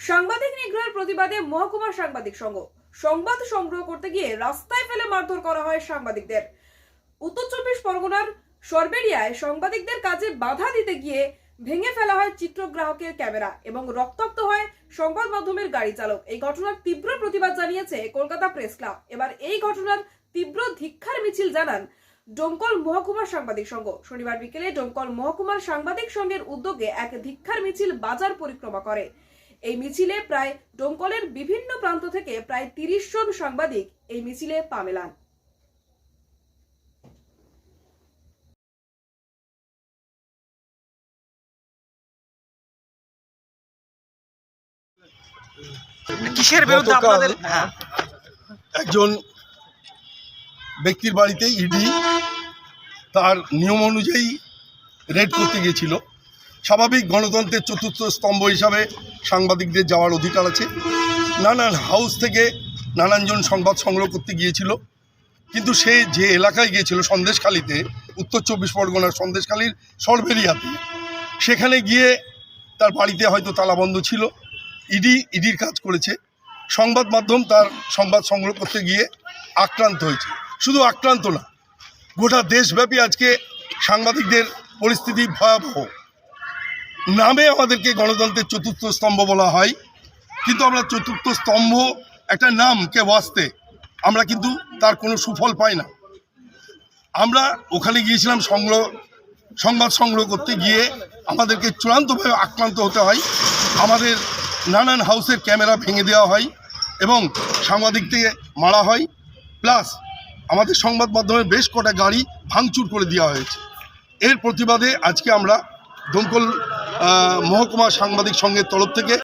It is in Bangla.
সাংবাদিক নিগ্রহের প্রতিবাদে মহকুমা সাংবাদিক সংঘ সংবাদ সংগ্রহ করতে গিয়ে রাস্তায় ফেলে মারধর করা হয় সাংবাদিকদের। উত্তর চব্বিশ পরগনার সরবেরিয়ায় সাংবাদিকদের কাজে বাধা দিতে গিয়ে ভেঙে ফেলা হয় চিত্রগ্রাহকের ক্যামেরা এবং রক্তাক্ত হয় সংবাদ মাধ্যমের গাড়ি চালক। এই ঘটনার তীব্র প্রতিবাদ জানিয়েছে কলকাতা প্রেস ক্লাব। এবার এই ঘটনার তীব্র ধিক্ষার মিছিল জানান ডোমকল মহকুমার সাংবাদিক সংঘ। শনিবার বিকেলে ডোমকল মহকুমার সাংবাদিক সংঘের উদ্যোগে এক ধিক্ষার মিছিল বাজার পরিক্রমা করে। এই মিছিলে প্রায় ডোমকলের বিভিন্ন প্রান্ত থেকে প্রায় তিরিশ জন সাংবাদিক এই মিছিলে পা মেলান। কিসের বিরুদ্ধে আপনাদের হ্যাঁ। একজন ব্যক্তির বাড়িতে ইডি তার নিয়ম অনুযায়ী রেড করতে গিয়েছিল। স্বাভাবিক গণতন্ত্রের চতুর্থ স্তম্ভ হিসাবে সাংবাদিকদের যাওয়ার অধিকার আছে। নানান হাউস থেকে নানানজন সংবাদ সংগ্রহ করতে গিয়েছিল। কিন্তু সে যে এলাকায় গিয়েছিল সন্দেশখালিতে, উত্তর চব্বিশ পরগনার সন্দেশখালির সরবেরিয়াতে, সেখানে গিয়ে তার বাড়িতে হয়তো তালাবন্ধ ছিল। ইডি, ইডির কাজ করেছে। সংবাদ মাধ্যম তার সংবাদ সংগ্রহ করতে গিয়ে আক্রান্ত হয়েছে। শুধু আক্রান্ত না, গোটা দেশব্যাপী আজকে সাংবাদিকদের পরিস্থিতি ভয়াবহ। নামে আমাদেরকে গণতন্ত্রের চতুর্থ স্তম্ভ বলা হয়। কিন্তু আমরা চতুর্থ স্তম্ভ, একটা নামকে বাঁচতে আমরা কিন্তু তার কোনো সুফল পাই না। আমরা ওখানে গিয়েছিলাম সংগ্রহ সংবাদ সংগ্রহ করতে গিয়ে আমাদেরকে চূড়ান্তভাবে আক্রান্ত হতে হয়। আমাদের নানান হাউসের ক্যামেরা ভেঙে দেওয়া হয় এবং সাংবাদিকদের মারা হয়। প্লাস আমাদের সংবাদ মাধ্যমে বেশ কটা গাড়ি ভাঙচুর করে দেওয়া হয়েছে। এর প্রতিবাদে আজকে আমরা দমকল মহকুমা সাংবাদিক সংঘের তরফ থেকে